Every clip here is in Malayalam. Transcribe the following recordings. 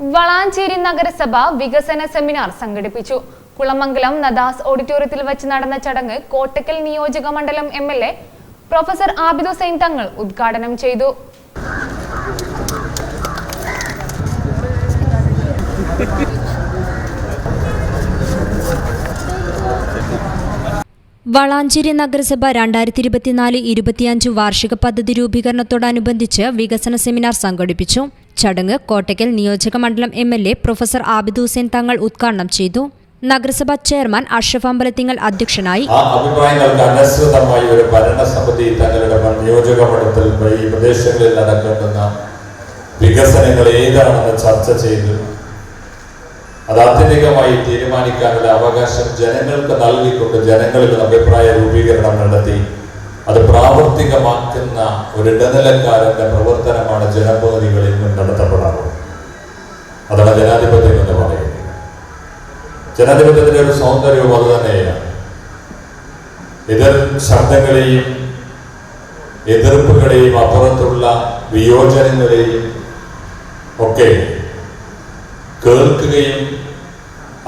വളാഞ്ചേരി നഗരസഭ വികസന സെമിനാർ സംഘടിപ്പിച്ചു. കുളമംഗലം നദാസ് ഓഡിറ്റോറിയത്തിൽ വെച്ച് നടന്ന ചടങ്ങ് കോട്ടക്കൽ നിയോജക മണ്ഡലം M L A professor Abid Hussain Thangal ഉദ്ഘാടനം ചെയ്തു. വളാഞ്ചേരി നഗരസഭ രണ്ടായിരത്തി ഇരുപത്തിനാല് ഇരുപത്തിയഞ്ച് വാർഷിക പദ്ധതി രൂപീകരണത്തോടനുബന്ധിച്ച് വികസന സെമിനാർ സംഘടിപ്പിച്ചു. ചടങ്ങ് കോട്ടയ്ക്കൽ നിയോജക മണ്ഡലം M L A professor Abid Hussain Thangal ഉദ്ഘാടനം ചെയ്തു. നഗരസഭാ ചെയർമാൻ അഷ്റഫ് അമ്പലത്തിങ്ങൽ അധ്യക്ഷനായി ആ അഭിപ്രായങ്ങൾക്ക് അനുസൃതമായി ഒരു ഭരണസമിതി തങ്ങളുടെ നിയോജക മണ്ഡലത്തിൽ ഈ പ്രദേശങ്ങളിൽ നടക്കേണ്ടുന്ന വികസനങ്ങൾ ഏതാണെന്ന് ചർച്ച ചെയ്ത്. അത് ആത്യന്തികമായി തീരുമാനിക്കാനുള്ള അവകാശം ജനങ്ങൾക്ക് നൽകിക്കൊണ്ട് ജനങ്ങളിൽ അഭിപ്രായ രൂപീകരണം നടത്തി. അത് പ്രാവർത്തികമാക്കുന്ന ഒരു ഇടനിലക്കാരന്റെ പ്രവർത്തനമാണ് ജനപ്രതിനിധികളിൽ നിന്ന് നടത്തപ്പെടാറുള്ളത്. അതാണ് ജനാധിപത്യം എന്ന് പറയുന്നത്. ജനാധിപത്യത്തിന്റെ ഒരു സൗന്ദര്യവും അത് തന്നെയാണ്. എതിർ ശബ്ദങ്ങളെയും എതിർപ്പുകളെയും അപ്പുറത്തുള്ള വിയോജനങ്ങളെയും ഒക്കെ കേൾക്കുകയും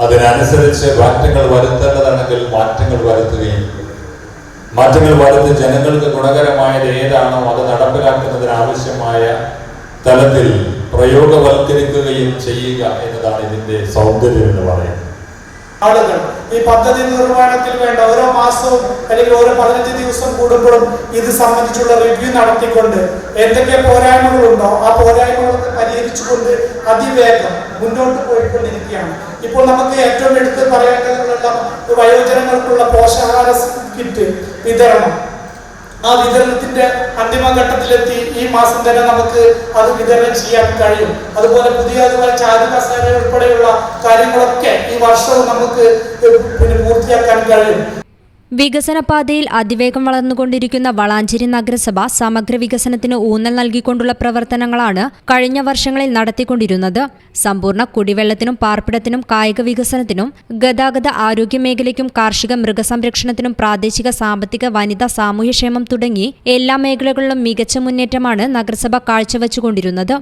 അതിനനുസരിച്ച് മാറ്റങ്ങൾ വരുത്തേണ്ടതാണെങ്കിൽ മാറ്റങ്ങൾ വരുത്തുകയും മാറ്റങ്ങൾ വരുത്തി ജനങ്ങൾക്ക് ഗുണകരമായത് ഏതാണോ അത് നടപ്പിലാക്കുന്നതിന് ആവശ്യമായ തലത്തിൽ പ്രയോഗവൽക്കരിക്കുകയും ചെയ്യുക എന്നതാണ് ഇതിന്റെ സൗന്ദര്യം എന്ന് പറയുന്നത്. ആളുകൾ ഈ പദ്ധതി നിർവഹണത്തിൽ വേണ്ട ഓരോ മാസവും അല്ലെങ്കിൽ ഓരോ പതിനഞ്ച് ദിവസം കൂടുമ്പോഴും ഇത് സംബന്ധിച്ചുള്ള റിവ്യൂ നടത്തിക്കൊണ്ട് എന്തൊക്കെ പോരായ്മകളുണ്ടോ ആ പോരായ്മകളൊക്കെ പരിഹരിച്ചുകൊണ്ട് അതിവേഗം മുന്നോട്ട് പോയിക്കൊണ്ടിരിക്കുകയാണ്. ഇപ്പോൾ നമുക്ക് ഏറ്റവും എടുത്ത് പറയേണ്ടതുള്ള വയോജനങ്ങൾക്കുള്ള പോഷകാഹാര കിറ്റ് വിതരണം. ആ വിതരണത്തിന്റെ അന്തിമഘട്ടത്തിലെത്തി ഈ മാസം തന്നെ നമുക്ക് അത് വിതരണം ചെയ്യാൻ കഴിയും. അതുപോലെ പുതിയ അതുപോലെ ചാരു കസേര ഉൾപ്പെടെയുള്ള കാര്യങ്ങളൊക്കെ ഈ വർഷവും നമുക്ക് പിന്നെ പൂർത്തിയാക്കാൻ കഴിയും. വികസന പാതയിൽ അതിവേഗം വളർന്നുകൊണ്ടിരിക്കുന്ന വളാഞ്ചേരി നഗരസഭ സമഗ്ര വികസനത്തിന് ഊന്നൽ നൽകിക്കൊണ്ടുള്ള പ്രവർത്തനങ്ങളാണ് കഴിഞ്ഞ വർഷങ്ങളിൽ നടത്തിക്കൊണ്ടിരുന്നത്. സമ്പൂർണ കുടിവെള്ളത്തിനും പാർപ്പിടത്തിനും കായിക വികസനത്തിനും ഗതാഗത ആരോഗ്യ മേഖലയ്ക്കും കാർഷിക മൃഗസംരക്ഷണത്തിനും പ്രാദേശിക സാമ്പത്തിക വനിതാ സാമൂഹ്യക്ഷേമം തുടങ്ങി എല്ലാ മേഖലകളിലും മികച്ച മുന്നേറ്റമാണ് നഗരസഭ കാഴ്ചവെച്ചുകൊണ്ടിരുന്നത്.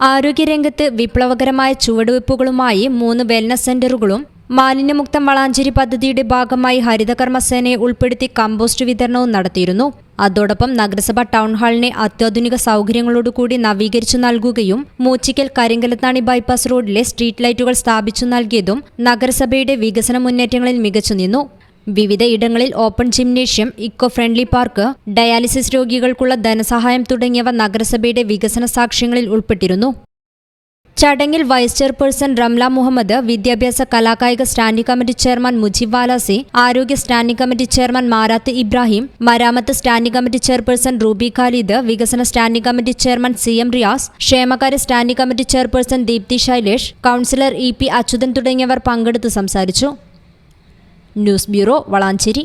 ആരോഗ്യരംഗത്ത് വിപ്ലവകരമായ ചുവടുവയ്പ്പുകളുമായി മൂന്ന് വെൽനസ് സെന്ററുകളും മാലിന്യമുക്തം വളാഞ്ചേരി പദ്ധതിയുടെ ഭാഗമായി ഹരിതകർമ്മസേനയെ ഉൾപ്പെടുത്തി കമ്പോസ്റ്റ് വിതരണവും നടത്തിയിരുന്നു. അതോടൊപ്പം നഗരസഭ ടൗൺ ഹാളിനെ അത്യാധുനിക സൗകര്യങ്ങളോടുകൂടി നവീകരിച്ചു നൽകുകയും മൂച്ചിക്കൽ കരിങ്കലത്താണി ബൈപ്പാസ് റോഡിലെ സ്ട്രീറ്റ് ലൈറ്റുകൾ സ്ഥാപിച്ചു നൽകിയതും നഗരസഭയുടെ വികസന മുന്നേറ്റങ്ങളിൽ മികച്ചു നിന്നു. വിവിധ ഇടങ്ങളിൽ open gymnasium eco friendly park dialysis രോഗികൾക്കുള്ള ധനസഹായം തുടങ്ങിയവ നഗരസഭയുടെ വികസന സാക്ഷ്യങ്ങളിൽ ഉൾപ്പെട്ടിരുന്നു. ചടങ്ങിൽ വൈസ് ചെയർപേഴ്സൺ റംല മുഹമ്മദ് വിദ്യാഭ്യാസ കലാകായിക standing committee chairman Mujeeb Valasi ആരോഗ്യ standing committee chairman Marath Ibrahim മരാമത്ത് standing committee chairperson Ruby Khalid വികസന standing committee chairman C M Riyas ക്ഷേമകാര്യ standing committee chairperson Deepthi Shailesh councillor E P Achuthan തുടങ്ങിയവർ പങ്കെടുത്ത് സംസാരിച്ചു. News bureau Valanchery.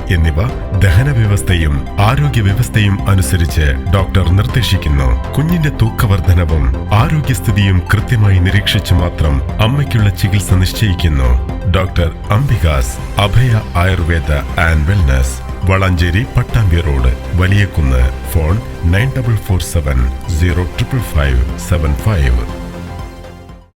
എന്നിവ ദഹന വ്യവസ്ഥയും ആരോഗ്യ വ്യവസ്ഥയും അനുസരിച്ച് ഡോക്ടർ നിർദ്ദേശിക്കുന്നു. കുഞ്ഞിന്റെ തൂക്കവർദ്ധനവും ആരോഗ്യസ്ഥിതിയും കൃത്യമായി നിരീക്ഷിച്ചു മാത്രം അമ്മയ്ക്കുള്ള ചികിത്സ നിശ്ചയിക്കുന്നു. Doctor Ambika's Abhaya Ayurveda and wellness Valanchery Pattambi road Valiyakunnu phone nine double four seven zero triple five seven five.